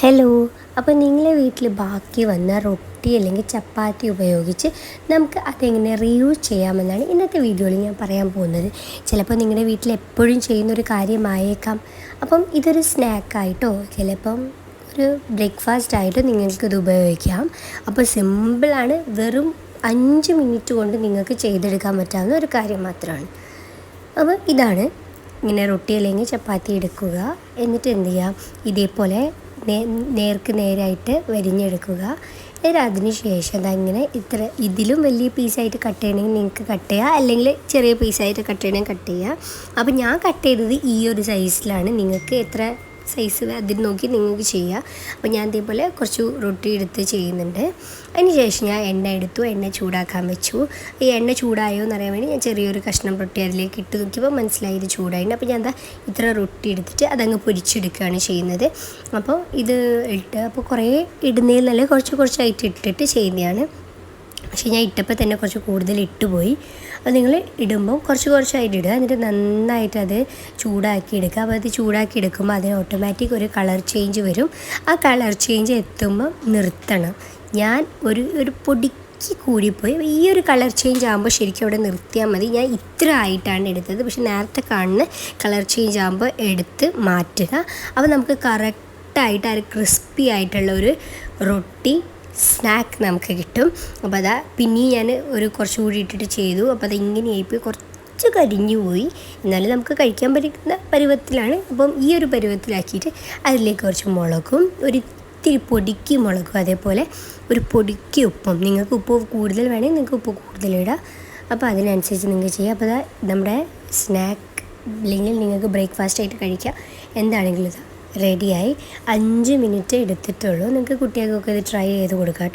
Hello അപ്പോൾ നിങ്ങളെ വീട്ടിൽ ബാക്കി വന്ന റൊട്ടി അല്ലെങ്കിൽ ചപ്പാത്തി ഉപയോഗിച്ച് നമുക്ക് അതെങ്ങനെ റീയൂസ് ചെയ്യാമെന്നാണ് ഇന്നത്തെ വീഡിയോയിൽ ഞാൻ പറയാൻ പോകുന്നത്. ചിലപ്പോൾ നിങ്ങളുടെ വീട്ടിൽ എപ്പോഴും ചെയ്യുന്നൊരു കാര്യമായേക്കാം. അപ്പം ഇതൊരു സ്നാക്കായിട്ടോ ചിലപ്പം ഒരു ബ്രേക്ക്ഫാസ്റ്റ് ആയിട്ട് നിങ്ങൾക്കിത് ഉപയോഗിക്കാം. അപ്പോൾ സിമ്പിളാണ് വെറും അഞ്ച് മിനിറ്റ് കൊണ്ട് നിങ്ങൾക്ക് ചെയ്തെടുക്കാൻ പറ്റാവുന്ന ഒരു കാര്യം മാത്രമാണ്. അപ്പോൾ ഇതാണ് ഇങ്ങനെ റൊട്ടി അല്ലെങ്കിൽ ചപ്പാത്തി എടുക്കുക. എന്നിട്ട് എന്ത് ചെയ്യുക ഇതേപോലെ നേർക്ക് നേരായിട്ട് വരിഞ്ഞെടുക്കുക. എന്നിട്ട് അതിന് ശേഷം അതങ്ങനെ ഇത്ര ഇതിലും വലിയ പീസായിട്ട് കട്ട് ചെയ്യണമെങ്കിൽ നിങ്ങൾക്ക് കട്ട് ചെയ്യുക അല്ലെങ്കിൽ ചെറിയ പീസായിട്ട് കട്ട് ചെയ്യണമെങ്കിൽ കട്ട് ചെയ്യുക അപ്പോൾ ഞാൻ കട്ട് ചെയ്തത് ഈ ഒരു സൈസിലാണ് നിങ്ങൾക്ക് എത്ര സൈസ് അതിൽ നോക്കി നിങ്ങൾക്ക് ചെയ്യാം. അപ്പോൾ ഞാൻ ഇതേപോലെ കുറച്ച് റൊട്ടി എടുത്ത് ചെയ്യുന്നുണ്ട്. അതിന് ശേഷം ഞാൻ എണ്ണ എടുത്തു. എണ്ണ ചൂടാക്കാൻ വെച്ചു. ഈ എണ്ണ ചൂടായോ എന്ന് അറിയാൻ വേണ്ടി ഞാൻ ചെറിയൊരു കഷ്ണം റൊട്ടി അതിലേക്ക് ഇട്ട് നോക്കിയപ്പോൾ മനസ്സിലായി ഇത് ചൂടായിട്ടുണ്ട് അപ്പോൾ ഞാൻ എന്താ ഇത്ര റൊട്ടി എടുത്തിട്ട് അതങ്ങ് പൊരിച്ചെടുക്കുകയാണ് ചെയ്യുന്നത്. അപ്പോൾ ഇത് ഇട്ട് അപ്പോൾ കുറേ ഇടുന്നതിൽ നല്ല കുറച്ച് കുറച്ചായിട്ട് ഇട്ടിട്ട് ചെയ്യുന്നതാണ്. പക്ഷേ ഞാൻ ഇട്ടപ്പോൾ തന്നെ കുറച്ച് കൂടുതൽ ഇട്ടുപോയി. അപ്പോൾ നിങ്ങൾ ഇടുമ്പോൾ കുറച്ച് കുറച്ചായിട്ട് ഇടുക. എന്നിട്ട് നന്നായിട്ട് അത് ചൂടാക്കി എടുക്കുക. അപ്പോൾ അത് ചൂടാക്കി എടുക്കുമ്പോൾ അതിന് ഓട്ടോമാറ്റിക് ഒരു കളർ ചേഞ്ച് വരും. ആ കളർ ചേഞ്ച് എത്തുമ്പോൾ നിർത്തണം. ഞാൻ ഒരു ഒരു പൊടിക്ക് കൂടിപ്പോയി. ഈ ഒരു കളർ ചേഞ്ച് ആകുമ്പോൾ ശരിക്കും അവിടെ നിർത്തിയാൽ മതി. ഞാൻ ഇത്ര ആയിട്ടാണ് എടുത്തത്. പക്ഷെ നേരത്തെ കാണുന്ന കളർ ചേഞ്ച് ആകുമ്പോൾ എടുത്ത് മാറ്റുക. അപ്പോൾ നമുക്ക് കറക്റ്റായിട്ട് ആ ഒരു ക്രിസ്പി ആയിട്ടുള്ള ഒരു റൊട്ടി സ്നാക്ക് നമുക്ക് കിട്ടും. അപ്പോൾ അതാ പിന്നെയും ഞാൻ ഒരു കുറച്ചും കൂടി ഇട്ടിട്ട് ചെയ്തു. അപ്പോൾ അത് ഇങ്ങനെയായിപ്പോയി കുറച്ച് കരിഞ്ഞു പോയി. എന്നാലും നമുക്ക് കഴിക്കാൻ പറ്റുന്ന പരുവത്തിലാണ്. അപ്പം ഈ ഒരു പരുവത്തിലാക്കിയിട്ട് അതിലേക്ക് കുറച്ച് മുളകും ഒരു ഇത്തിരി പൊടിക്ക് മുളകും അതേപോലെ ഒരു പൊടിക്ക് ഉപ്പും. നിങ്ങൾക്ക് ഉപ്പ് കൂടുതൽ വേണമെങ്കിൽ നിങ്ങൾക്ക് ഉപ്പ് കൂടുതൽ കൂടുതലിടാം അപ്പോൾ അതിനനുസരിച്ച് നിങ്ങൾക്ക് ചെയ്യാം. അപ്പോൾ നമ്മുടെ സ്നാക്ക് അല്ലെങ്കിൽ നിങ്ങൾക്ക് ബ്രേക്ക്ഫാസ്റ്റ് ആയിട്ട് കഴിക്കാം. എന്താണെങ്കിലും ഇതാ. റെഡിയായി അഞ്ച് മിനിറ്റ് എടുത്തിട്ടുള്ളൂ. നിങ്ങൾക്ക് കുട്ടികൾക്കൊക്കെ ഇത് ട്രൈ ചെയ്ത് കൊടുക്കാം.